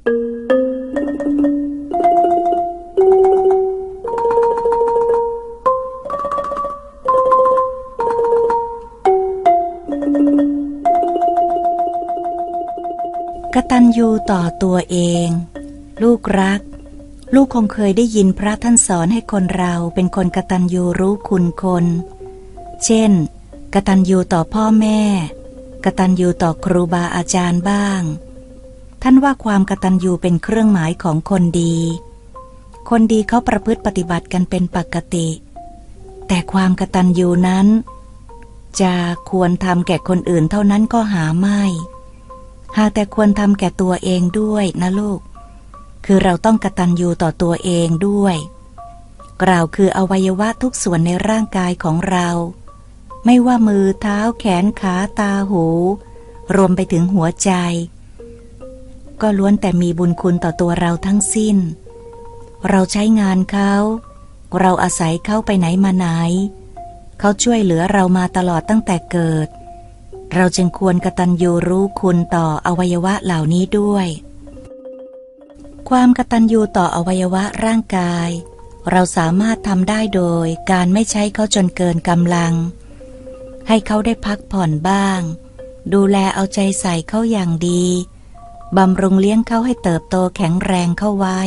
กตัญญูต่อตัวเอง ลูกรัก ลูกคงเคยได้ยินพระท่านสอนให้คนเราเป็นคนกตัญญูรู้คุณคน เช่น กตัญญูต่อพ่อแม่ กตัญญูต่อครูบาอาจารย์บ้าง ท่านว่าความกตัญญูเป็นเครื่องหมายของคนดี คนดีเขาประพฤติปฏิบัติกันเป็นปกติ แต่ความกตัญญูนั้น จะควรทำแก่คนอื่นเท่านั้นก็หาไม่ หากแต่ควรทำแก่ตัวเองด้วยนะลูก คือเราต้องกตัญญูต่อตัวเองด้วยเราคืออวัยวะทุกส่วนในร่างกายของเรา ไม่ว่ามือเท้าแขนขาตาหู รวมไปถึงหัวใจ ก็ล้วนแต่มีบุญคุณต่อตัวเราทั้งสิ้น เราใช้งานเขา เราอาศัยเขาไปไหนมาไหน เขาช่วยเหลือเรามาตลอดตั้งแต่เกิด เราจึงควรกตัญญูรู้คุณต่ออวัยวะเหล่านี้ด้วย ความกตัญญูต่ออวัยวะร่างกาย เราสามารถทำได้โดยการไม่ใช้เขาจนเกินกำลัง ให้เขาได้พักผ่อนบ้าง ดูแลเอาใจใส่เขาอย่างดี บำรุงเลี้ยงเขาให้เติบโตแข็งแรงเข้าไว้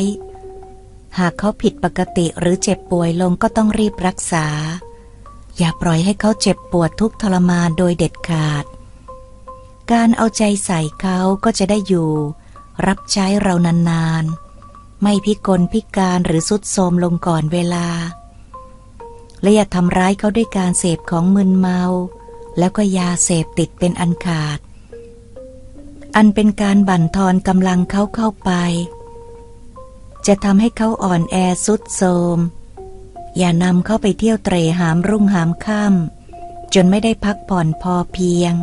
หากเขาผิดปกติหรือเจ็บป่วยลงก็ต้องรีบรักษา อย่าปล่อยให้เขาเจ็บปวดทุกข์ทรมานโดยเด็ดขาด การเอาใจใส่เขาก็จะได้อยู่ รับใช้เรานานๆ ไม่พิกลพิการหรือสุดโทรมลงก่อนเวลา และอย่าทำร้ายเขาด้วยการเสพของมึนเมา แล้วก็ยาเสพติดเป็นอันขาด อันเป็นการบั่นทอนกำลังเขาเข้าไป จะทำให้เขาอ่อนแอสุดโทมอย่านำเขาไปเที่ยวเตรหามรุ่งหามค่ำจนไม่ได้พักผ่อนพอเพียง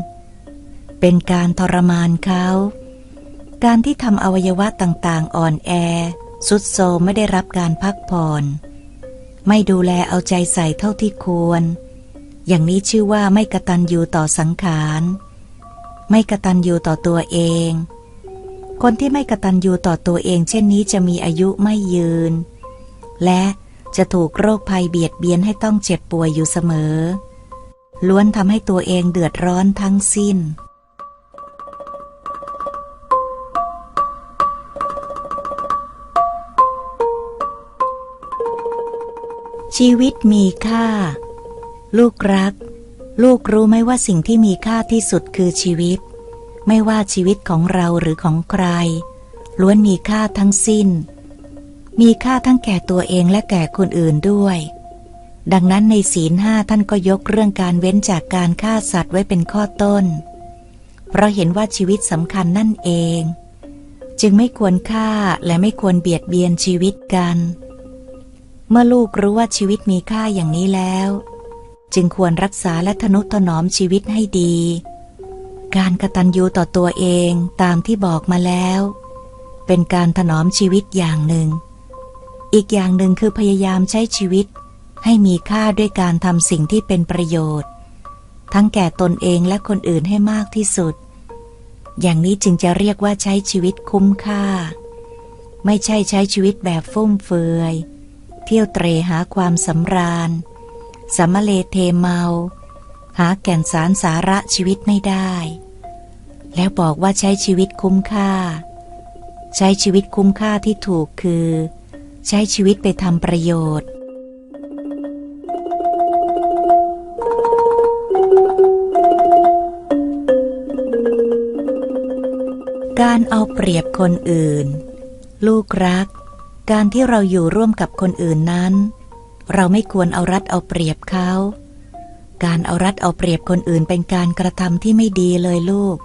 เป็นการทรมานเขา การที่ทำอวัยวะต่างๆ อ่อนแอ สุดโทมไม่ได้รับการพักผ่อน ไม่ดูแลเอาใจใส่เท่าที่ควร อย่างนี้ชื่อว่าไม่กระตันอยู่ต่อสังขาร ไม่กระตันยูต่อตัวเอง คนที่ไม่กระตันยูต่อตัวเอง เช่นนี้จะมีอายุไม่ยืน และจะถูกโรคภัยเบียดเบียนให้ต้องเจ็บป่วยอยู่เสมอ ล้วนทำให้ตัวเองเดือดร้อนทั้งสิ้น ชีวิตมีค่า ลูกรัก ลูกรู้ไหมว่าสิ่งที่มีค่าที่สุดคือชีวิต ไม่ว่าชีวิตของเราหรือของใคร ล้วนมีค่าทั้งสิ้น มีค่าทั้งแก่ตัวเองและแก่คนอื่นด้วย ดังนั้นในศีลห้าท่านก็ยกเรื่องการเว้นจากการฆ่าสัตว์ไว้เป็นข้อต้น เพราะเห็นว่าชีวิตสำคัญนั่นเอง จึงไม่ควรฆ่าและไม่ควรเบียดเบียนชีวิตกัน เมื่อลูกรู้ว่าชีวิตมีค่าอย่างนี้แล้ว จึงควรรักษาและทนุถนอมชีวิตให้ดี การกระตันยูต่อตัวเองตามที่บอกมาแล้ว เป็นการถนอมชีวิตอย่างหนึ่ง อีกอย่างหนึ่งคือพยายามใช้ชีวิต ให้มีค่าด้วยการทำสิ่งที่เป็นประโยชน์ ทั้งแก่ตนเองและคนอื่นให้มากที่สุด อย่างนี้จึงจะเรียกว่าใช้ชีวิตคุ้มค่า ไม่ใช่ใช้ชีวิตแบบฟุ่มเฟือย เที่ยวเตรหาความสำราญ สัมมะเลเทเมา หาแก่นสารสาระชีวิตไม่ได้ แล้วบอกว่าใช้ชีวิตคุ้มค่า ใช้ชีวิตคุ้มค่าที่ถูกคือ ใช้ชีวิตไปทำประโยชน์ การเอาเปรียบคนอื่น ลูกรัก การที่เราอยู่ร่วมกับคนอื่นนั้น เราไม่ควรเอารัดเอาเปรียบเขา การเอารัดเอาเปรียบคนอื่นเป็นการกระทำที่ไม่ดีเลยลูก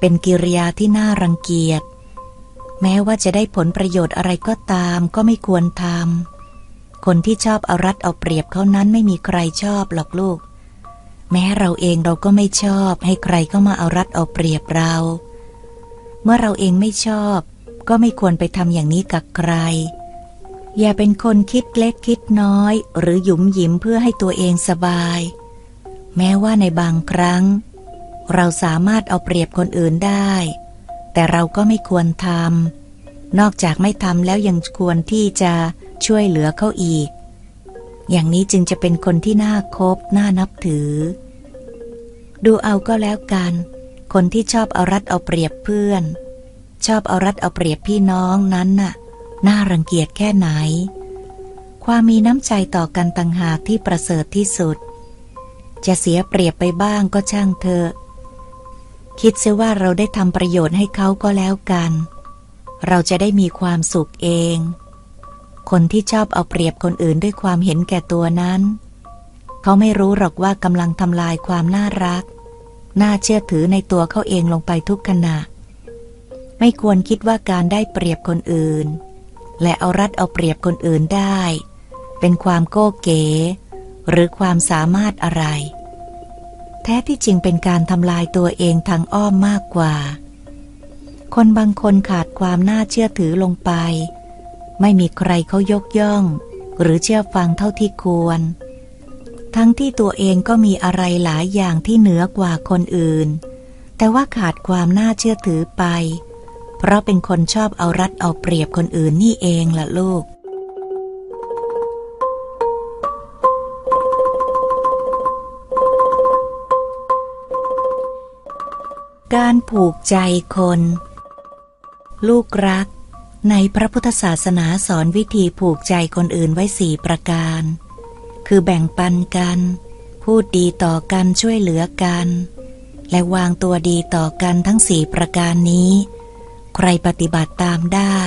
เป็นกิริยาที่น่ารังเกียจ แม้ว่าจะได้ผลประโยชน์อะไรก็ตามก็ไม่ควรทำ คนที่ชอบเอารัดเอาเปรียบเขานั้นไม่มีใครชอบหรอกลูก แม้เราเองเราก็ไม่ชอบ ให้ใครเข้ามาเอารัดเอาเปรียบเรา เมื่อเราเองไม่ชอบ ก็ไม่ควรไปทำอย่างนี้กับใคร อย่าเป็นคนคิดเล็กคิดน้อย หรือหยุมหยิมเพื่อให้ตัวเองสบาย แม้ว่าในบางครั้ง เราสามารถเอาเปรียบคนอื่นได้ แต่เราก็ไม่ควรทำนอกจากไม่ทำแล้วยังควรที่จะช่วยเหลือเขาอีก อย่างนี้จึงจะเป็นคนที่น่าคบน่านับถือ ดูเอาก็แล้วกัน คนที่ชอบเอารัดเอาเปรียบเพื่อน ชอบเอารัดเอาเปรียบพี่น้องนั้นน่ะ น่ารังเกียจแค่ไหน ความมีน้ำใจต่อกันต่างหากที่ประเสริฐที่สุด จะเสียเปรียบไปบ้างก็ช่างเถอะ คิดเสียว่าเราได้ทำประโยชน์ให้เขาก็แล้วกัน เราจะได้มีความสุขเอง คนที่ชอบเอาเปรียบคนอื่นด้วยความเห็นแก่ตัวนั้น เขาไม่รู้หรอกว่ากำลังทำลายความน่ารัก น่าเชื่อถือในตัวเขาเองลงไปทุกขณะไม่ควรคิดว่าการได้เปรียบคนอื่น และเอารัดเอาเปรียบคนอื่นได้ เป็นความโก้เก๋ หรือความสามารถอะไร แท้ที่จริงเป็นการทำลายตัวเองทางอ้อมมากกว่า คนบางคนขาดความน่าเชื่อถือลงไป ไม่มีใครเขายกย่อง หรือเชื่อฟังเท่าที่ควร ทั้งที่ตัวเองก็มีอะไรหลายอย่างที่เหนือกว่าคนอื่น แต่ว่าขาดความน่าเชื่อถือไป เพราะเป็นคนชอบเอารัดเอาเปรียบคนอื่นนี่เองล่ะลูก การผูกใจคน ลูกรัก ในพระพุทธศาสนาสอนวิธีผูกใจคนอื่นไว้สี่ประการ คือแบ่งปันกัน พูดดีต่อกันช่วยเหลือกัน และวางตัวดีต่อกันทั้งสี่ประการนี้ ใครปฏิบัติตามได้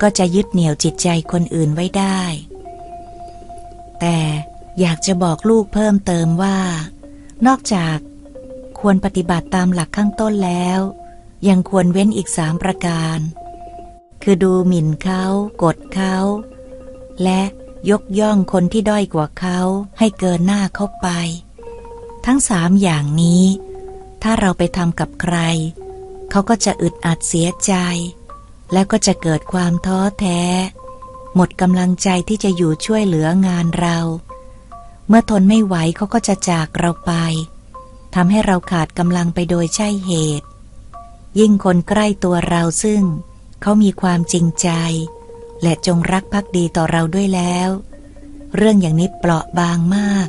ก็จะยึดเหนี่ยวจิตใจคนอื่นไว้ได้ แต่อยากจะบอกลูกเพิ่มเติมว่า นอกจากควรปฏิบัติตามหลักข้างต้นแล้ว ยังควรเว้นอีกสามประการ คือดูหมิ่นเขากดเขา และยกย่องคนที่ด้อยกว่าเขาให้เกินหน้าเข้าไป ทั้งสามอย่างนี้ ถ้าเราไปทำกับใคร เขาก็จะอึดอัดเสียใจ แล้วก็จะเกิดความท้อแท้ หมดกำลังใจที่จะอยู่ช่วยเหลืองานเรา เมื่อทนไม่ไหวเขาก็จะจากเราไปทำให้เราขาดกำลังไปโดยใช่เหตุ ยิ่งคนใกล้ตัวเราซึ่ง เขามีความจริงใจ และจงรักภักดีต่อเราด้วยแล้ว เรื่องอย่างนี้เปราะบางมาก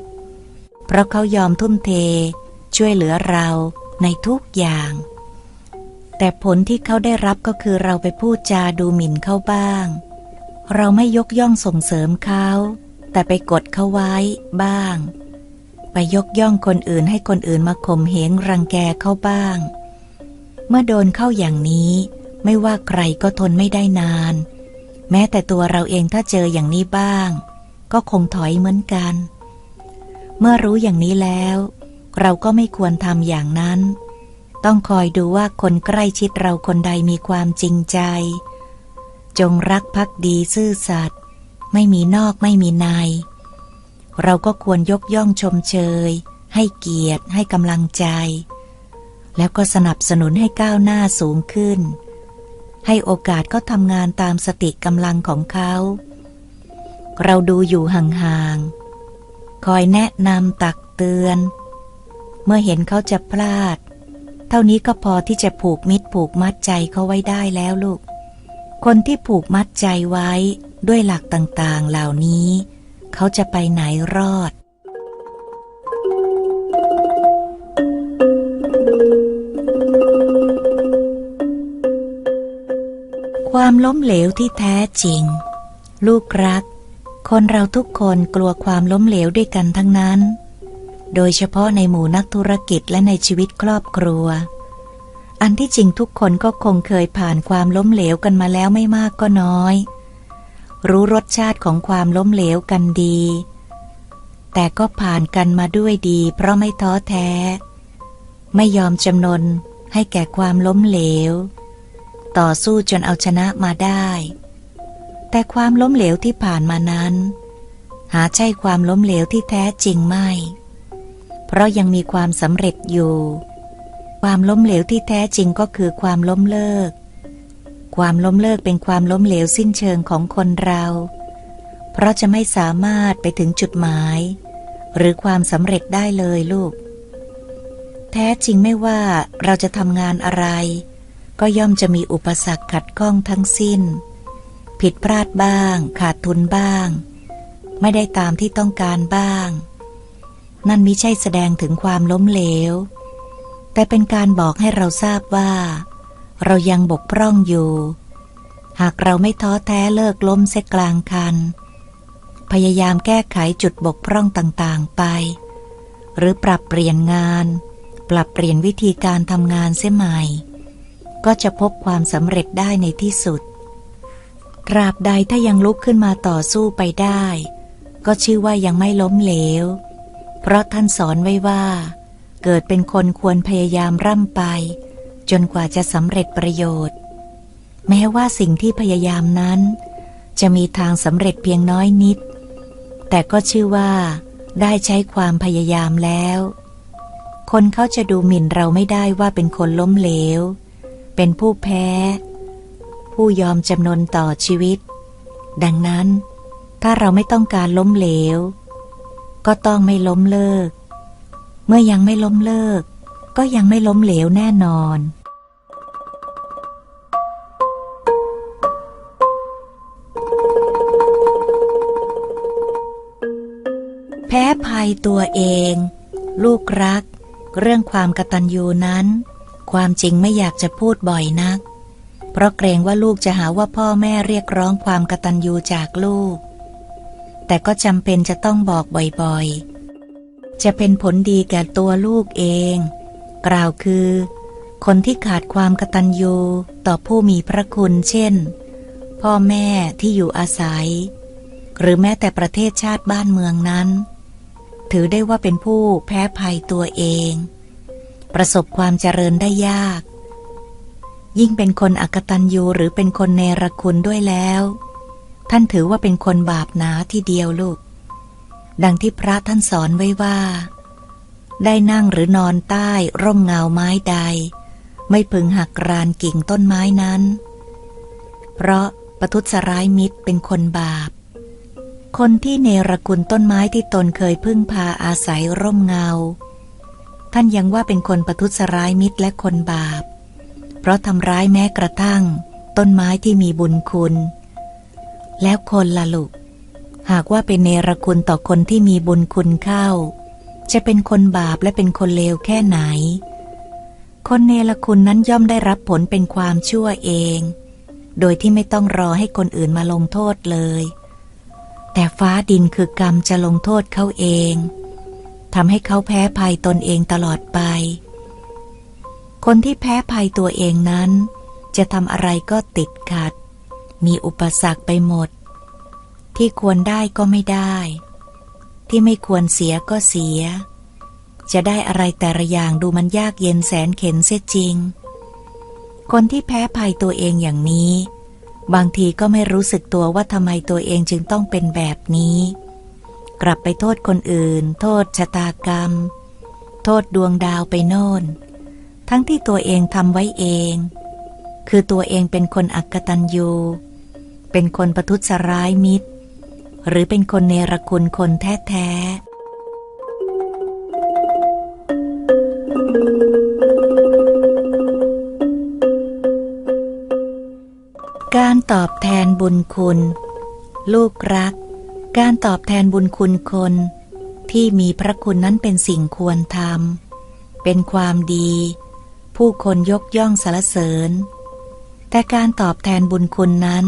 เพราะเขายอมทุ่มเท ช่วยเหลือเราในทุกอย่าง แต่ผลที่เขาได้รับก็คือเราไปพูดจาดูหมิ่นเขาบ้าง เราไม่ยกย่องส่งเสริมเขา แต่ไปกดเขาไว้บ้าง ไปยกย่องคนอื่นให้คนอื่นมาข่มเหงรังแกเขาบ้าง เมื่อโดนเข้าอย่างนี้ไม่ว่าใครก็ทนไม่ได้นาน แม้แต่ตัวเราเองถ้าเจออย่างนี้บ้าง ก็คงถอยเหมือนกัน เมื่อรู้อย่างนี้แล้ว เราก็ไม่ควรทำอย่างนั้น ต้องคอยดูว่าคนใกล้ชิดเราคนใดมีความจริงใจ จงรักภักดีซื่อสัตย์ไม่มีนอกไม่มีใน เราก็ควรยกย่องชมเชย ให้เกียรติให้กำลังใจ แล้วก็สนับสนุนให้ก้าวหน้าสูงขึ้น ให้โอกาสก็ทำงานตามสติกำลังของเขา เราดูอยู่ห่างๆคอยแนะนำตักเตือน เมื่อเห็นเขาจะพลาด เท่านี้ก็พอที่จะผูกมิตรผูกมัดใจเขาไว้ได้แล้วลูก คนที่ผูกมัดใจไว้ด้วยหลักต่างๆ เหล่านี้ เขาจะไปไหนรอด ความล้มเหลวที่แท้จริง ลูกรัก คนเราทุกคนกลัวความล้มเหลวด้วยกันทั้งนั้น โดยเฉพาะในหมู่นักธุรกิจและในชีวิตครอบครัว อันที่จริงทุกคนก็คงเคยผ่านความล้มเหลวกันมาแล้วไม่มากก็น้อย รู้รสชาติของความล้มเหลวกันดี แต่ก็ผ่านกันมาด้วยดี เพราะไม่ท้อแท้ ไม่ยอมจำนนให้แก่ความล้มเหลว ต่อสู้จนเอาชนะมาได้ แต่ความล้มเหลวที่ผ่านมานั้น หาใช่ความล้มเหลวที่แท้จริงไม่ เพราะยังมีความสำเร็จอยู่ ความล้มเหลวที่แท้จริงก็คือความล้มเลิก ความล้มเลิกเป็นความล้มเหลวสิ้นเชิงของคนเรา เพราะจะไม่สามารถไปถึงจุดหมาย หรือความสำเร็จได้เลยลูก แท้จริงไม่ว่าเราจะทำงานอะไร ก็ย่อมจะมีอุปสรรคขัดข้องทั้งสิ้น ผิดพลาดบ้าง ขาดทุนบ้าง ไม่ได้ตามที่ต้องการบ้าง นั่นมิใช่แสดงถึงความล้มเหลว แต่เป็นการบอกให้เราทราบว่า เรายังบกพร่องอยู่ หากเราไม่ท้อแท้เลิกล้มเสียกลางคัน พยายามแก้ไขจุดบกพร่องต่างๆไป หรือปรับเปลี่ยนงาน ปรับเปลี่ยนวิธีการทำงานเสียใหม่ ก็จะพบความสำเร็จได้ในที่สุดตราบใดถ้ายังลุกขึ้นมาต่อสู้ไปได้ ก็ชื่อว่ายังไม่ล้มเหลว เพราะท่านสอนไว้ว่า เกิดเป็นคนควรพยายามร่ำไป จนกว่าจะสำเร็จประโยชน์ แม้ว่าสิ่งที่พยายามนั้น จะมีทางสำเร็จเพียงน้อยนิด แต่ก็ชื่อว่า ได้ใช้ความพยายามแล้ว คนเขาจะดูหมิ่นเราไม่ได้ว่าเป็นคนล้มเหลว เป็นผู้แพ้ ผู้ยอมจำนนต่อชีวิต ดังนั้น ถ้าเราไม่ต้องการล้มเหลว ก็ต้องไม่ล้มเลิก เมื่อยังไม่ล้มเลิก ก็ยังไม่ล้มเหลวแน่นอน แพ้ภัยตัวเอง ลูกรัก เรื่องความกตัญญูนั้น ความจริงไม่อยากจะพูดบ่อยนัก เพราะเกรงว่าลูกจะหาว่าพ่อแม่เรียกร้องความกตัญญูจากลูก แต่ก็จำเป็นจะต้องบอกบ่อยๆ จะเป็นผลดีแก่ตัวลูกเอง กล่าวคือ คนที่ขาดความกตัญญูต่อผู้มีพระคุณเช่น พ่อแม่ที่อยู่อาศัย หรือแม้แต่ประเทศชาติบ้านเมืองนั้น ถือได้ว่าเป็นผู้แพ้ภัยตัวเอง ประสบความเจริญได้ยาก ยิ่งเป็นคนอกตัญญูหรือเป็นคนเนรคุณด้วยแล้ว ท่านถือว่าเป็นคนบาปหนาที่เดียวลูก ดังที่พระท่านสอนไว้ว่า ได้นั่งหรือนอนใต้ร่มเงาไม้ใด ไม่พึงหักรานกิ่งต้นไม้นั้น เพราะประทุษร้ายมิตรเป็นคนบาป คนที่เนรคุณต้นไม้ที่ตนเคยพึ่งพาอาศัยร่มเงา ท่านยังว่าเป็นคนประทุษร้ายมิตรและคนบาป เพราะทำร้ายแม้กระทั่ง ต้นไม้ที่มีบุญคุณ แล้วคนละลูกหากว่าเป็นเนรคุณต่อคนที่มีบุญคุณเข้า จะเป็นคนบาปและเป็นคนเลวแค่ไหน คนเนรคุณนั้นย่อมได้รับผลเป็นความชั่วเอง โดยที่ไม่ต้องรอให้คนอื่นมาลงโทษเลย แต่ฟ้าดินคือกรรมจะลงโทษเขาเองทำให้เขาแพ้ภัยตนเองตลอดไป คนที่แพ้ภัยตัวเองนั้น จะทำอะไรก็ติดขัด มีอุปสรรคไปหมด ที่ควรได้ก็ไม่ได้ ที่ไม่ควรเสียก็เสีย จะได้อะไรแต่ละอย่างดูมันยากเย็นแสนเข็นเสียจริง คนที่แพ้ภัยตัวเองอย่างนี้ บางทีก็ไม่รู้สึกตัวว่าทำไมตัวเองจึงต้องเป็นแบบนี้ กลับไปโทษคนอื่น โทษชะตากรรม โทษดวงดาวไปโน่น ทั้งที่ตัวเองทำไว้เองคือตัวเองเป็นคนอักตันยู เป็นคนประทุษร้ายมิตร หรือเป็นคนเนรคุณคนแท้ๆ การตอบแทนบุญคุณ ลูกรัก การตอบแทนบุญคุณคนที่มีพระคุณนั้นเป็นสิ่งควรทำ เป็นความดี ผู้คนยกย่องสรรเสริญ แต่การตอบแทนบุญคุณนั้น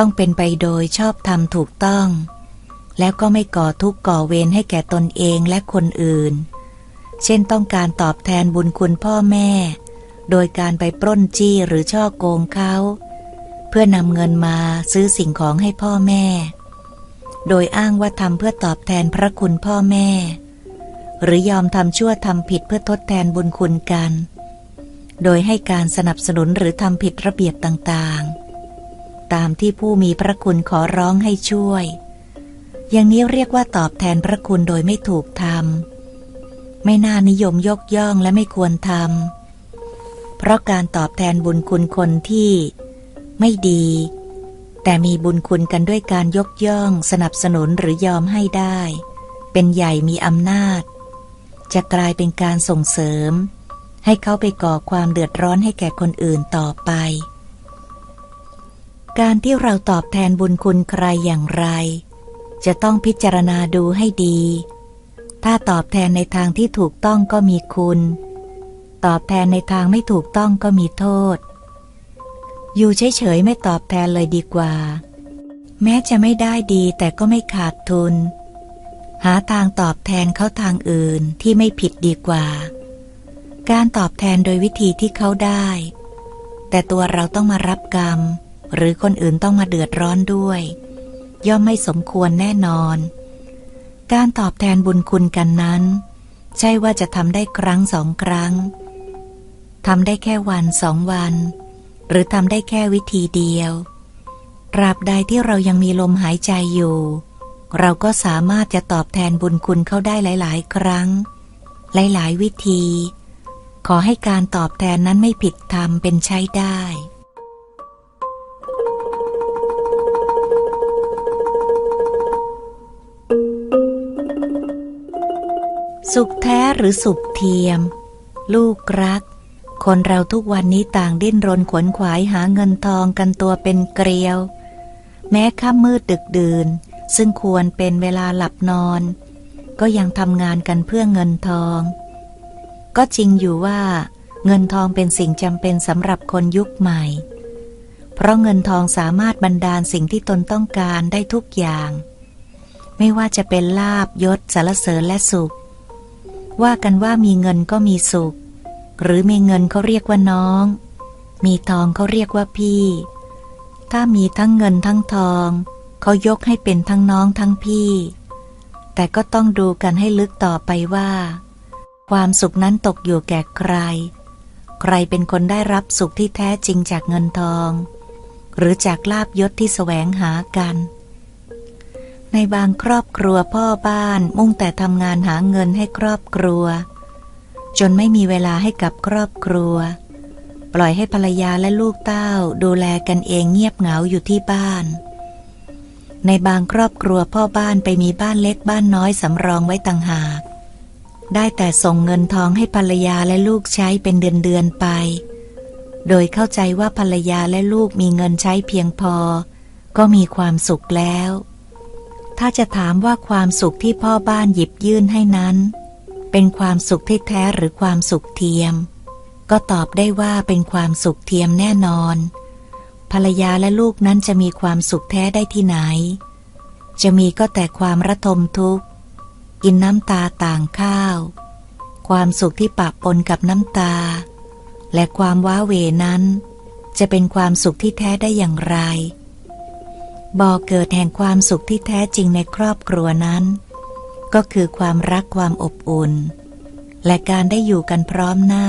ต้องเป็นไปโดยชอบธรรมถูกต้อง แล้วก็ไม่ก่อทุกข์ก่อเวรให้แก่ตนเองและคนอื่น เช่นต้องการตอบแทนบุญคุณพ่อแม่ โดยการไปปล้นจี้หรือช่อโกงเขา เพื่อนำเงินมาซื้อสิ่งของให้พ่อแม่ โดยอ้างว่าทำเพื่อตอบแทนพระคุณพ่อแม่ หรือยอมทำชั่วทำผิดเพื่อทดแทนบุญคุณกัน โดยให้การสนับสนุนหรือทำผิดระเบียบต่างๆ ตามที่ผู้มีพระคุณขอร้องให้ช่วย อย่างนี้เรียกว่าตอบแทนพระคุณโดยไม่ถูกทำไม่น่านิยมยกย่องและไม่ควรทำเพราะการตอบแทนบุญคุณคนที่ไม่ดี แต่มีบุญคุณกันด้วยการยกย่องสนับสนุนหรือยอมให้ได้ เป็นใหญ่มีอำนาจ จะกลายเป็นการส่งเสริมใให้เขาไปก่อความเดือดร้อนให้แก่คนอื่นต่อไป การที่เราตอบแทนบุญคุณใครอย่างไร จะต้องพิจารณาดูให้ดี ถ้าตอบแทนในทางที่ถูกต้องก็มีคุณ ตอบแทนในทางไม่ถูกต้องก็มีโทษ อยู่เฉยๆไม่ตอบแทนเลยดีกว่า แม้จะไม่ได้ดีแต่ก็ไม่ขาดทุน หาทางตอบแทนเขาทางอื่นที่ไม่ผิดดีกว่า การตอบแทนโดยวิธีที่เขาได้ แต่ตัวเราต้องมารับกรรม หรือคนอื่นต้องมาเดือดร้อนด้วย ย่อมไม่สมควรแน่นอน การตอบแทนบุญคุณกันนั้น ใช่ว่าจะทำได้ครั้งสองครั้งทำได้แค่วันสองวัน หรือทำได้แค่วิธีเดียวตราบใดที่เรายังมีลมหายใจอยู่ เราก็สามารถจะตอบแทนบุญคุณเขาได้หลาย ๆ ครั้ง หลาย ๆ วิธี ขอให้การตอบแทนนั้นไม่ผิดธรรมเป็นใช้ได้ สุขแท้หรือสุขเทียม ลูกรัก คนเราทุกวันนี้ต่างดิ้นรนขวนขวายหาเงินทองกันตัวเป็นเกลียว แม้ค่ำมืดดึกดื่น ซึ่งควรเป็นเวลาหลับนอน ก็ยังทำงานกันเพื่อเงินทอง ก็จริงอยู่ว่า เงินทองเป็นสิ่งจำเป็นสำหรับคนยุคใหม่ เพราะเงินทองสามารถบันดาลสิ่งที่ตนต้องการได้ทุกอย่าง ไม่ว่าจะเป็นลาบยศสารเสริญและสุข ว่ากันว่ามีเงินก็มีสุข หรือมีเงินเขาเรียกว่าน้อง มีทองเขาเรียกว่าพี่ ถ้ามีทั้งเงินทั้งทองเขายกให้เป็นทั้งน้องทั้งพี่ แต่ก็ต้องดูกันให้ลึกต่อไปว่า ความสุขนั้นตกอยู่แก่ใคร ใครเป็นคนได้รับสุขที่แท้จริงจากเงินทอง หรือจากลาบยศที่แสวงหากัน ในบางครอบครัวพ่อบ้านมุ่งแต่ทำงานหาเงินให้ครอบครัว จนไม่มีเวลาให้กับครอบครัว ปล่อยให้ภรรยาและลูกเต้าดูแลกันเองเงียบเหงาอยู่ที่บ้าน ในบางครอบครัวพ่อบ้านไปมีบ้านเล็กบ้านน้อยสำรองไว้ต่างหาก ได้แต่ส่งเงินทองให้ภรรยาและลูกใช้เป็นเดือนๆไป โดยเข้าใจว่าภรรยาและลูกมีเงินใช้เพียงพอ ก็มีความสุขแล้ว ถ้าจะถามว่าความสุขที่พ่อบ้านหยิบยื่นให้นั้น เป็นความสุขที่แท้หรือความสุขเทียม ก็ตอบได้ว่าเป็นความสุขเทียมแน่นอน ภรรยาและลูกนั้นจะมีความสุขแท้ได้ที่ไหน จะมีก็แต่ความระทมทุกข์ กินน้ำตาต่างข้าว ความสุขที่ปะปนกับน้ำตา และความว้าเหวนั้น จะเป็นความสุขที่แท้ได้อย่างไร บ่อเกิดแห่งความสุขที่แท้จริงในครอบครัวนั้น ก็คือความรักความอบอุ่น และการได้อยู่กันพร้อมหน้า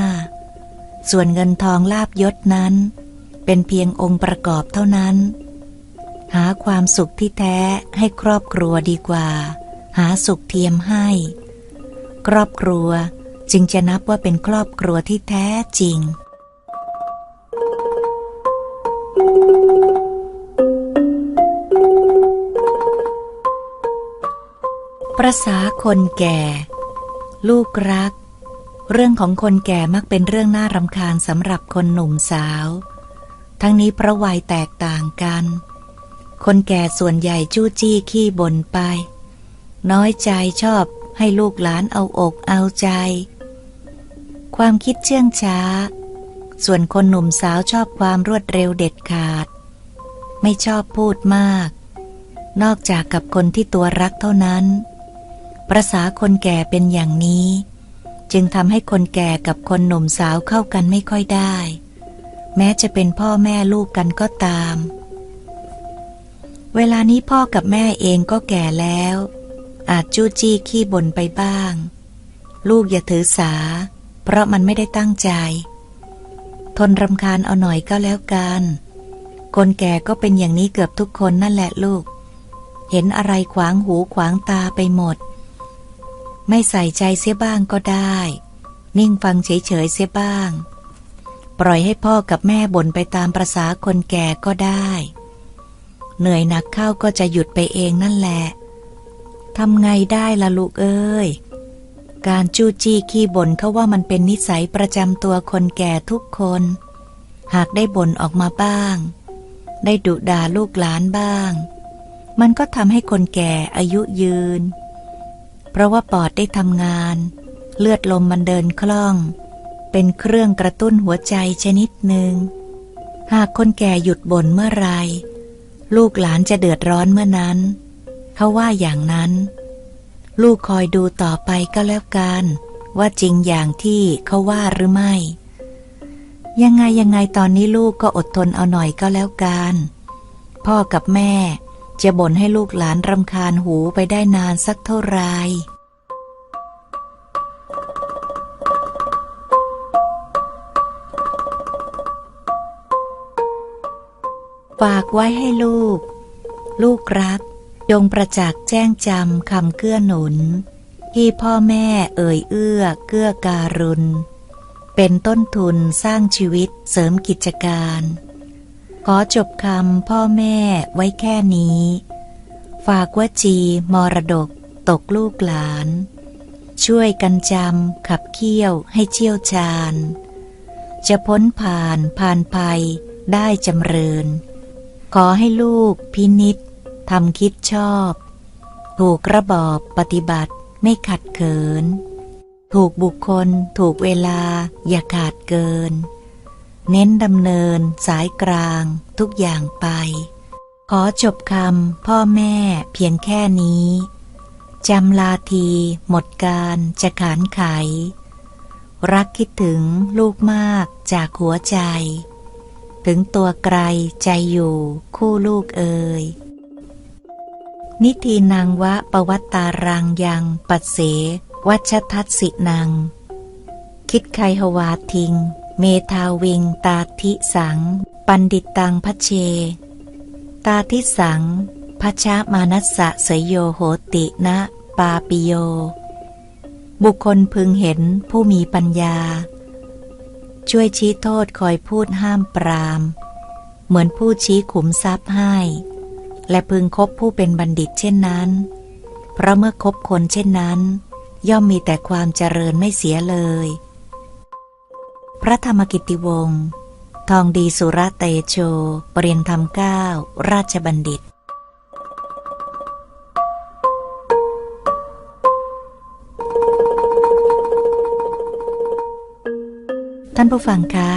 ส่วนเงินทองลาบยศนั้น เป็นเพียงองค์ประกอบเท่านั้น หาความสุขที่แท้ให้ครอบครัวดีกว่า หาสุขเทียมให้ ครอบครัวจึงจะนับว่าเป็นครอบครัวที่แท้จริง ประษาคนแก่ ลูกรัก เรื่องของคนแก่มักเป็นเรื่องน่ารำคาญสำหรับคนหนุ่มสาว ทั้งนี้เพราะวัยแตกต่างกัน คนแก่ส่วนใหญ่จู้จี้ขี้บ่นไป น้อยใจชอบให้ลูกหลานเอาอกเอาใจ ความคิดเชื่องช้า ส่วนคนหนุ่มสาวชอบความรวดเร็วเด็ดขาด ไม่ชอบพูดมากนอกจากกับคนที่ตัวรักเท่านั้น ประษาคนแก่เป็นอย่างนี้ จึงทำให้คนแก่กับคนหนุ่มสาวเข้ากันไม่ค่อยได้ แม้จะเป็นพ่อแม่ลูกกันก็ตาม เวลานี้พ่อกับแม่เองก็แก่แล้ว อาจจู้จี้ขี้บ่นไปบ้าง ลูกอย่าถือสา เพราะมันไม่ได้ตั้งใจ ทนรำคาญเอาหน่อยก็แล้วกัน คนแก่ก็เป็นอย่างนี้เกือบทุกคนนั่นแหละลูก เห็นอะไรขวางหูขวางตาไปหมด ไม่ใส่ใจเสียบ้างก็ได้ นิ่งฟังเฉยๆเสียบ้าง ปล่อยให้พ่อกับแม่บ่นไปตามประษาคนแก่ก็ได้ เหนื่อยหนักเข้าก็จะหยุดไปเองนั่นแหละทำไงได้ละลูกเอ้ย การจู้จี้ขี้บ่นเขาว่ามันเป็นนิสัยประจำตัวคนแก่ทุกคน หากได้บ่นออกมาบ้าง ได้ดุด่าลูกหลานบ้าง มันก็ทำให้คนแก่อายุยืนเราะว่าปอดได้ทำงาน เลือดลมมันเดินคล่อง เป็นเครื่องกระตุ้นหัวใจชนิดหนึ่ง หากคนแก่หยุดบ่นเมื่อไหรลูกหลานจะเดือดร้อนเมื่อนั้น เขาว่าอย่างนั้น ลูกคอยดูต่อไปก็แล้วกัน ว่าจริงอย่างที่เขาว่าหรือไม่ ยังไงยังไงตอนนี้ลูกก็อดทนเอาหน่อยก็แล้วกัน พ่อกับแม่ จะบ่นให้ลูกหลานรำคาญหูไปได้นานสักเท่าไรฝากไว้ให้ลูก ลูกรัก จงประจักษ์แจ้งจำคำเกื้อหนุน ที่พ่อแม่เอ่ยเอื้อเกื้อการุณ เป็นต้นทุนสร้างชีวิตเสริมกิจการ ขอจบคำพ่อแม่ไว้แค่นี้ ฝากวจีมรดกตกลูกหลาน ช่วยกันจำขับเคี่ยวให้เชี่ยวชาญ จะพ้นผ่านผ่านภัยได้จำเริญ ขอให้ลูกพินิษทำคิดชอบ ถูกระบอบปฏิบัติไม่ขัดเขิน ถูกบุคคล ถูกเวลาอย่าขาดเกิน เน้นดำเนิน สายกลาง ทุกอย่างไป ขอจบคำพ่อแม่เพียงแค่นี้จำลาที หมดการจะขานไข รักคิดถึงลูกมากจากหัวใจ ถึงตัวไกลใจอยู่คู่ลูกเอ่ยนิทีนางวะปวัตตารังยังปัสเส วัชทัตสินัง คิดไคหวาทิง เมทาวิงตาทิสัง ปันดิตตังพระเช ตาทิสังพชะมานัสสะสยโยโหตินะปาปิโย บุคคลพึงเห็นผู้มีปัญญา ช่วยชี้โทษคอยพูดห้ามปราม เหมือนผู้ชี้ขุมทรัพย์ให้ และพึงคบผู้เป็นบัณฑิตเช่นนั้น เพราะเมื่อคบคนเช่นนั้น ย่อมมีแต่ความเจริญไม่เสียเลย พระธรรมกิติวงศ์ทองดีสุรเตโช ปรริยนธรรมเก้าราชบัณฑิต ท่านผู้ฟังคะ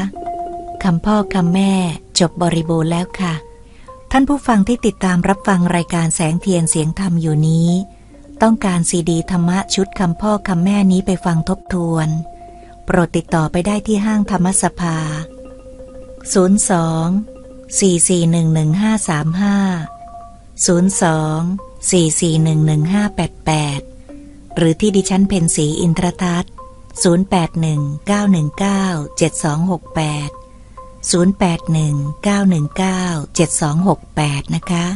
คำพ่อคำแม่จบบริบูรณ์แล้วค่ะ ท่านผู้ฟังที่ติดตามรับฟังรายการแสงเทียนเสียงธรรมอยู่นี้ ต้องการซีดีธรรมะชุดคำพ่อคำแม่นี้ไปฟังทบทวน โปรดติดต่อไปได้ที่ห้างธรรมสภา 02 4411535 02 4411588 หรือที่ดิฉันเพนสีอินทรทัศน์ 0819197268 0819197268 นะคะ